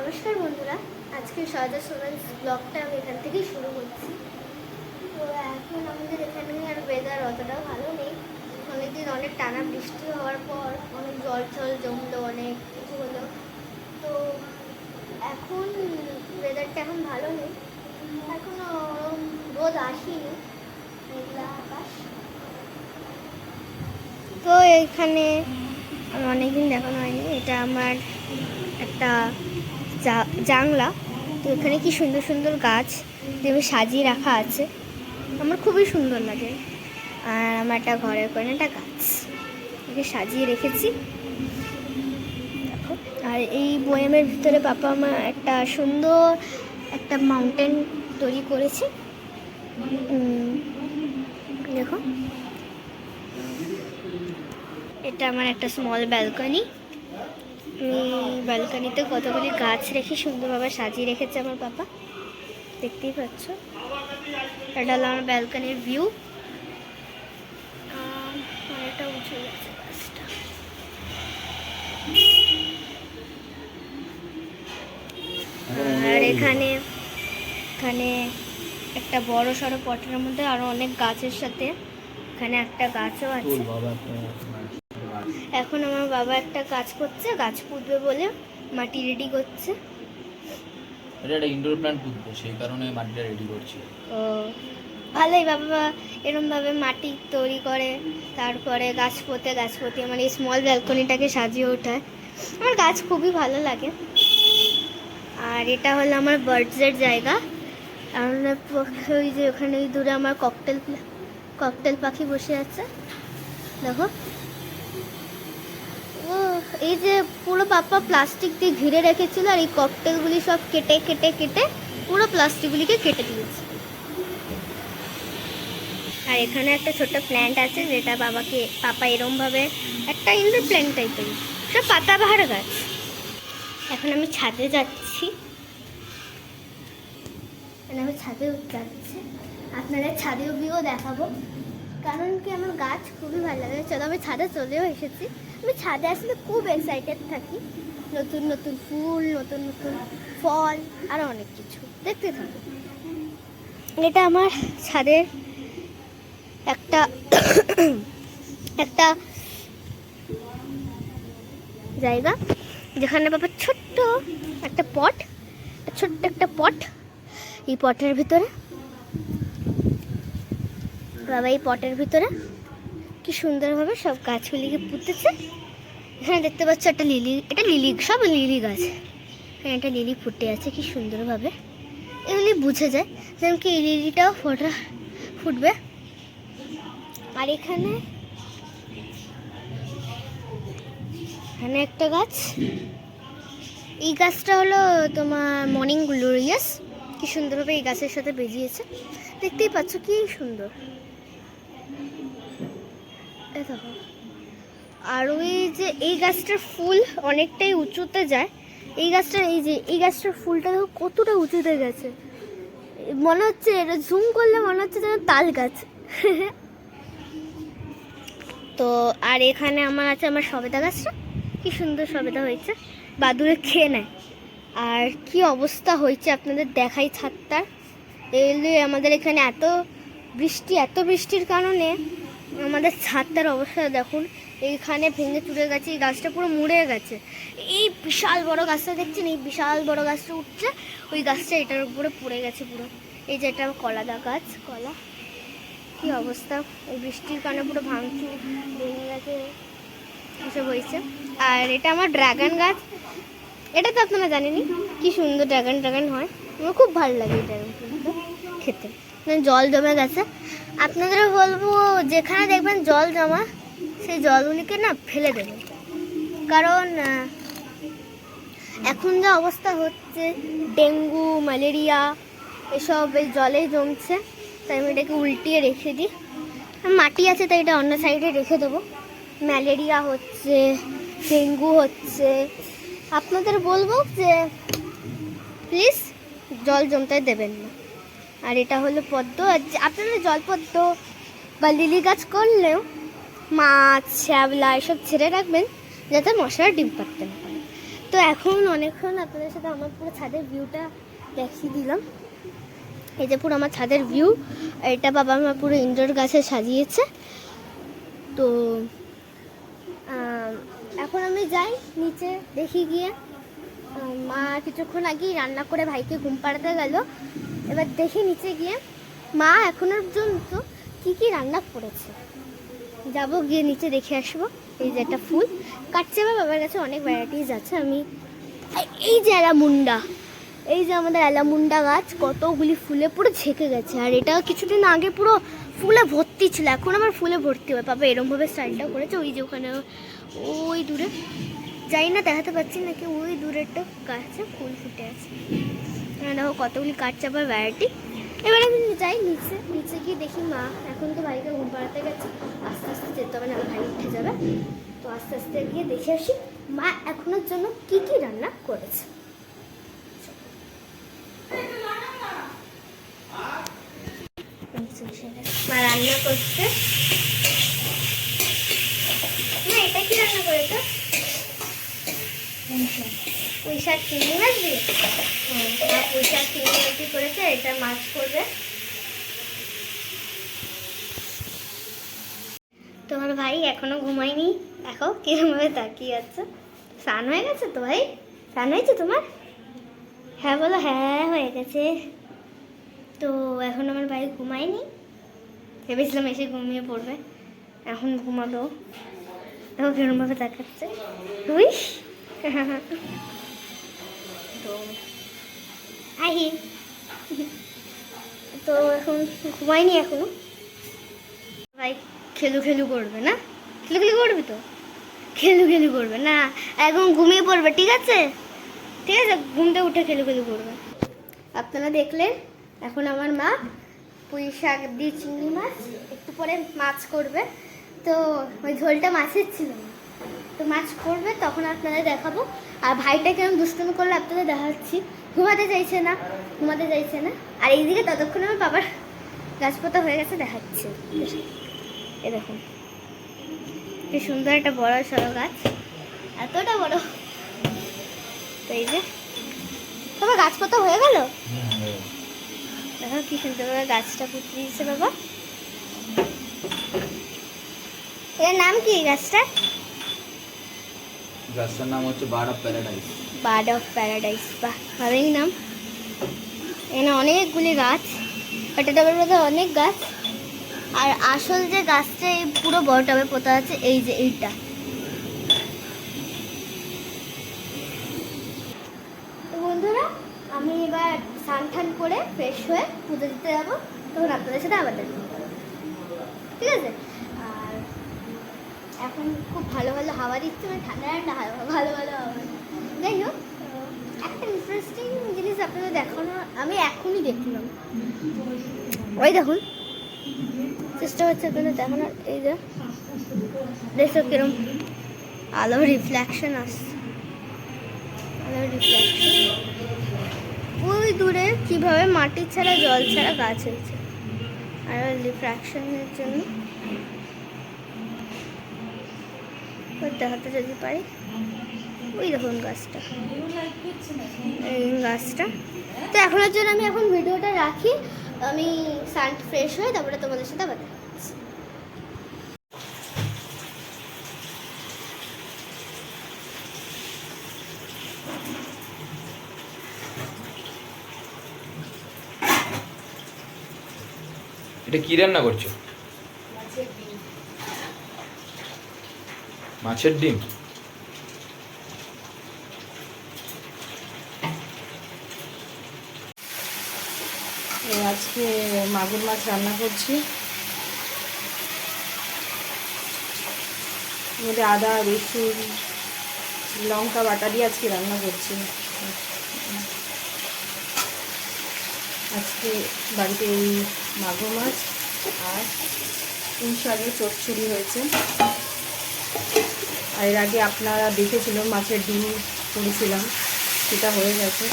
নমস্কার বন্ধুরা আজকে সহজা সোনাল ব্লগটা আমি এখান থেকেই শুরু করছি। তো এখন আমাদের এখানে আর ওয়েদার অতটাও ভালো নেই। অনেকদিন অনেক টানা বৃষ্টি হওয়ার পর অনেক জল টল জমলো, অনেক কিছু হলো। তো এখন ওয়েদারটা এখন ভালো নেই। এখনও রোদ আসেনি, মেঘলা আকাশ। তো এখানে আমি অনেকদিন দেখানো হয়নি। এটা আমার একটা জাংলা। তো এখানে কি সুন্দর সুন্দর গাছ যেভাবে সাজিয়ে রাখা আছে। আমার খুবই সুন্দর লাগে। আর আমার একটা ঘরের কোণে একটা গাছ। একে সাজিয়ে রেখেছি। আর এই বয়ামের ভিতরে পাপা আমার একটা সুন্দর একটা মাউন্টেন তৈরি করেছে। দেখো। এটা আমার একটা স্মল ব্যালকনি ব্যালকনিতে কতগুলি গাছ রেখে সুন্দরভাবে সাজিয়ে রেখেছে আমার পাপা দেখতেই পাচ্ছ। এটা হলো আমার ব্যালকনির ভিউ। গাছটা। আর এখানে এখানে একটা বড় সড়ো পটের মধ্যে আরও অনেক গাছের সাথে এখানে একটা গাছও আছে। এখন আমার বাবা একটা কাজ করছে গাছ পুঁতবে বলে মাটি রেডি করছে। এটা একটা ইনডোর প্ল্যান্ট পুঁতবো সেই কারণে মাটিটা রেডি করছি। ও ভালোই বাবা এরমভাবে মাটি তৈরি করে তারপরে গাছ পোতে গাছ পোতে আমার এই স্মল ব্যালকনিটাকে সাজিয়ে ওঠায়। আমার গাছ খুবই ভালো লাগে। আর এটা হলো আমার বার্ডসের জায়গা। ওই যে ওখানে দূরে আমার ককটেল ককটেল পাখি বসে আছে। দেখো। এই যে পুরো পাপা প্লাস্টিক দিয়ে ঘিরে রেখেছিল আর এই ককটেলগুলি সব কেটে কেটে কেটে পুরো প্লাস্টিকগুলিকে কেটে দিয়েছে। আর এখানে একটা ছোট প্ল্যান্ট আছে যেটা বাবাকে পাপা এরমভাবে একটা ইনডোর প্ল্যান্ট টাইপের সব পাতাবাহার গাছ। এখন আমি ছাদে যাচ্ছি। আমি ছাদে যাচ্ছি। আপনাদের ছাদে ভিউ দেখাবো। কারণ কি আমার গাছ খুবই ভালো লাগে চলো আমি ছাদে চলেও এসেছি। আমি ছাদে আসলে খুব এক্সাইটেড থাকি। নতুন নতুন ফুল, নতুন নতুন ফল আরও অনেক কিছু। দেখতে থাকি। এটা আমার ছাদের একটা একটা জায়গা, যেখানে বাবা ছোট্ট একটা পট, ছোট্ট একটা পট এই পটের ভিতরে। বাবা এই পটের ভিতরে কি সুন্দরভাবে সব গাছগুলিকে পুঁতেছে। এখানে দেখতে পাচ্ছ একটা লিলি, এটা লিলি, সব লিলি গাছ। এখানে একটা লিলি ফুটে আছে, কি সুন্দরভাবে এগুলি বুঝে যায় যেমন কি এই লিলিটাও ফোটা, ফুটবে। আর এখানে এখানে একটা গাছ। এই গাছটা হলো তোমার মর্নিং গ্লোরিয়াস। কি সুন্দরভাবে এই গাছের সাথে বেজিয়েছে। দেখতেই পাচ্ছ কি সুন্দর। আর ওই যে এই গাছটার ফুল অনেকটাই উঁচুতে যায়। এই গাছটার, এই যে, এই গাছটার ফুলটা দেখো কতটা উঁচুতে গেছে। মনে হচ্ছে এটা জুম করলে মনে হচ্ছে যেন তাল গাছ। তো আর এখানে আমার আছে আমার সবেদা গাছটা। কি সুন্দর সবেদা হয়েছে। বাদুড়ে খেয়ে নেয়। আর কি অবস্থা হয়েছে আপনাদের দেখাই ছাদটার। এগুলি আমাদের এখানে এত বৃষ্টি, এত বৃষ্টির কারণে আমাদের ছাদটার অবস্থা দেখুন। এইখানে ভেঙে চুরে গেছে, এই গাছটা পুরো মুড়ে গেছে। এই বিশাল বড় গাছটা দেখছেন? এই বিশাল বড় গাছটা উঠছে, ওই গাছটা এটার উপরে পড়ে গেছে পুরো। এই যে এটা কলাদা গাছ, কলা। কি অবস্থা? এই বৃষ্টির কারণে পুরো ভাঙচুর, ভেঙে গেছে, এসব হয়েছে। আর এটা আমার ড্রাগন গাছ। এটা তো আপনারা জানেনই, কি সুন্দর ড্রাগন ড্রাগন হয়। আমার খুব ভালো লাগে ড্রাগন খেতে। জল জমে গেছে। আপনাদের বলব, যেখানে দেখবেন জল জমা, সেই জলগুলিকে না ফেলে দেবেন। কারণ এখন যা অবস্থা হচ্ছে, ডেঙ্গু, ম্যালেরিয়া, এসব এই জলেই জমছে, তাই আমি এটাকে উল্টিয়ে রেখে দিই। মাটি আছে, তাই এটা অন্য সাইডে রেখে দেবো। ম্যালেরিয়া হচ্ছে, ডেঙ্গু হচ্ছে। আপনাদের বলব যে, প্লিজ, জল জমতে দেবেন না। আর এটা হলো পদ্ম। আর আপনারা জলপদ্ম বা লিলি গাছ করলেও মাছ শ্যাবলা এসব ছেড়ে রাখবেন, যাতে মশারা ডিম পারতে না পারে। তো এখন অনেকক্ষণ আপনাদের সাথে আমার পুরো ছাদের ভিউটা দেখিয়ে দিলাম। এই যে পুরো আমার ছাদের ভিউ এটা বাবা মা পুরো ইনডোর গাছে সাজিয়েছে। তো এখন আমি যাই নিচে দেখি গিয়ে। মা কিছুক্ষণ আগেই রান্না করে ভাইকে ঘুম পাড়াতে গেল। এবার দেখি নিচে গিয়ে মা এখনও পর্যন্ত কি কি রান্না করেছে। যাব গিয়ে নিচে দেখে আসব। এই যে একটা ফুল। কাটচাপা বাবার কাছে অনেক ভ্যারাইটিস আছে। আমি এই- যে অ্যালামুন্ডা এই যে আমাদের অ্যালামুন্ডা গাছ, কতগুলি ফুলে পুরো ঝেঁকে গেছে। আর এটা কিছুদিন আগে পুরো ফুলে ভর্তি ছিল। এখন আমার ফুলে ভর্তি হয়। পাপা এরমভাবে স্টাইলটা করেছে। ওই যে ওখানে ওই দূরে। যাই না দেখাতে পাচ্ছি নাকি ওই দূরে একটা গাছে ফুল ফুটে আছে। এখানে দেখো কতগুলি কাঠচাপার ভ্যারাইটি এবার আমি যাই নিচে নিচে গিয়ে দেখি মা এখন তো বাড়িতে ঘুম পাড়াতে গেছে, আস্তে আস্তে যেতে হবে না ভাই উঠে যাবে। তো আস্তে আস্তে গিয়ে দেখে আসি মা এখনোর জন্য কি কি রান্না করেছে। মা রান্না করছে। না এটা কি রান্না করেছ? পুঁই শাক চিংড়ি আর পুঁই শাক চিংড়ি করেছে, এটা মাছ করবে। তোমার ভাই এখনও ঘুমায়নি? দেখো, কিরমভাবে তাকিয়ে আছে। স্নান হয়ে গেছে তো ভাই? স্নান হয়েছে তোমার? হ্যাঁ বলো হ্যাঁ হয়ে গেছে। তো এখন আমার ভাই ঘুমায়নি। ভেবেছিলাম এসে ঘুমিয়ে পড়বে। এখন ঘুমালো। দেখো কিরমভাবে তাকাচ্ছে। তুই? তো আহি। তো এখন ঘুমায়নি এখনও। ভাই, খেলু খেলু করবে না? খেলু খেলু করবি তো? খেলু খেলু করবে না। এখন ঘুমিয়ে পড়বে, ঠিক আছে? ঠিক আছে ঘুমতে উঠে খেলু খেলু করবে। আপনারা দেখলেন, এখন আমার মা পুঁই শাক দিয়ে চিংড়ি মাছ, একটু পরে মাছ করবে। তো ওই ঝোলটা মাছের ছিল। না তো মাছ করবে, তখন আপনাদের দেখাবো। আর ভাইটা কেমন দুষ্টুমি করলে আপনাদের দেখাচ্ছি। ঘুমাতে চাইছে না, ঘুমাতে চাইছে না। আর এইদিকে ততক্ষণ আমার বাবার গাছপাতা হয়ে গেছে, দেখাচ্ছে। এ দেখুন, কি সুন্দর একটা বড় সড়ো গাছ। এতটা বড়। তো এই যে তোমার গাছপাতা হয়ে গেল? দেখো কি সুন্দরভাবে গাছটা পুঁতে দিয়েছে বাবা। এর নাম কি গাছটা গাছটার নাম হচ্ছে bird of paradise. Bird of paradise, বাহ, ভালোই নাম। এখানে অনেকগুলি গাছ একটা টবের মধ্যে অনেক গাছ। আর আসল যে গাছটা, এই পুরো বড় টবে পোতা আছে, এই যে এইটা। বন্ধুরা, আমি এবার স্নান টান করে ফ্রেশ হয়ে পুজো দিতে যাব। তখন আপনাদের সাথে আবার। ঠিক আছে? এখন খুব ভালো ভালো হাওয়া দিচ্ছে মানে ঠান্ডা ঠান্ডা হাওয়া, ভালো ভালো হাওয়া। যাই হোক একটা ইন্টারেস্টিং জিনিস আপনাদের দেখানো, আমি এখনই দেখলাম। ওই দেখুন, চেষ্টা হচ্ছে আপনাদের দেখানোর, এই যে, দেখো কিরম আলো রিফ্লেকশন আসছে। আলো রিফ্লেকশন ওই দূরে কীভাবে মাটি ছাড়া, জল ছাড়া গাছ হয়েছে। আর রিফ্রাকশনের জন্য ওই দেখাতে যদি পারি। ওই দেখুন গাছটা। এই গাছটা। তো এখনের জন্য আমি এখন ভিডিওটা রাখি। আমি সান ফ্রেশ হয়ে তারপরে তোমাদের সাথে আবার এটা কি রান্না করছ? মাছের ডিম। আজকে মাগুর মাছ রান্না করছি। মধ্যে আদা, রসুন, লঙ্কা বাটা দিয়ে আজকে রান্না করছি। আজকে বাড়িতে এই মাগুর মাছ আর পুঁই শাকের চচ্চড়ি হয়েছে। আর এর আগে আপনারা দেখেছিলেন মাছের ডিম করেছিলাম সেটা হয়ে গেছে।